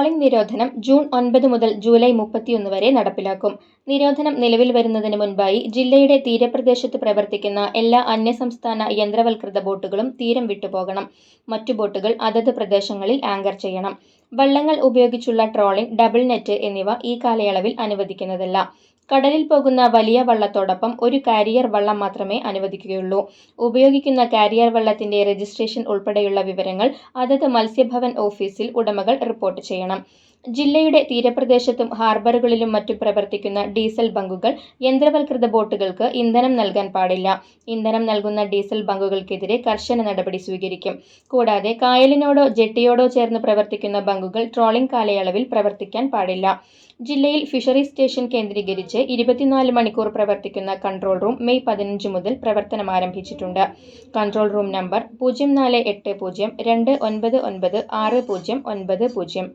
Trawling നിരോധനം June ഒൻപത് മുതൽ ജൂലൈ മുപ്പത്തിയൊന്ന് വരെ നടപ്പിലാക്കും. നിരോധനം നിലവിൽ വരുന്നതിന് മുൻപായി ജില്ലയുടെ തീരപ്രദേശത്ത് പ്രവർത്തിക്കുന്ന എല്ലാ അന്യസംസ്ഥാന യന്ത്രവൽകൃത ബോട്ടുകളും തീരം വിട്ടുപോകണം. മറ്റു ബോട്ടുകൾ അതത് പ്രദേശങ്ങളിൽ ആങ്കർ ചെയ്യണം. വള്ളങ്ങൾ ഉപയോഗിച്ചുള്ള ട്രോളിംഗ് ഡബിൾ നെറ്റ് എന്നിവ ഈ കാലയളവിൽ അനുവദിക്കുന്നതല്ല. കടലിൽ പോകുന്ന വലിയ വള്ളത്തോടൊപ്പം ഒരു കാരിയർ വള്ളം മാത്രമേ അനുവദിക്കുകയുള്ളൂ. ഉപയോഗിക്കുന്ന കാരിയർ വള്ളത്തിന്റെ രജിസ്ട്രേഷൻ ഉൾപ്പെടെയുള്ള വിവരങ്ങൾ അതത് മത്സ്യഭവൻ ഓഫീസിൽ ഉടമകൾ റിപ്പോർട്ട് ചെയ്യണം. ജില്ലയുടെ തീരപ്രദേശത്തും ഹാർബറുകളിലും മറ്റും പ്രവർത്തിക്കുന്ന ഡീസൽ ബങ്കുകൾ യന്ത്രവൽകൃത ബോട്ടുകൾക്ക് ഇന്ധനം നൽകാൻ പാടില്ല. ഇന്ധനം നൽകുന്ന ഡീസൽ ബങ്കുകൾക്കെതിരെ കർശന നടപടി സ്വീകരിക്കും. കൂടാതെ കായലിനോടോ ജെട്ടിയോടോ ചേർന്ന് പ്രവർത്തിക്കുന്ന ബങ്കുകൾ ട്രോളിംഗ് കാലയളവിൽ പ്രവർത്തിക്കാൻ പാടില്ല. ജില്ലയിൽ ഫിഷറീസ് സ്റ്റേഷൻ കേന്ദ്രീകരിച്ച് ഇരുപത്തിനാല് മണിക്കൂർ പ്രവർത്തിക്കുന്ന കൺട്രോൾ റൂം മെയ് പതിനഞ്ച് മുതൽ പ്രവർത്തനം ആരംഭിച്ചിട്ടുണ്ട്. കൺട്രോൾ റൂം നമ്പർ പൂജ്യം നാല് എട്ട് പൂജ്യം രണ്ട് ഒൻപത് ഒൻപത് ആറ് പൂജ്യം ഒൻപത് പൂജ്യം.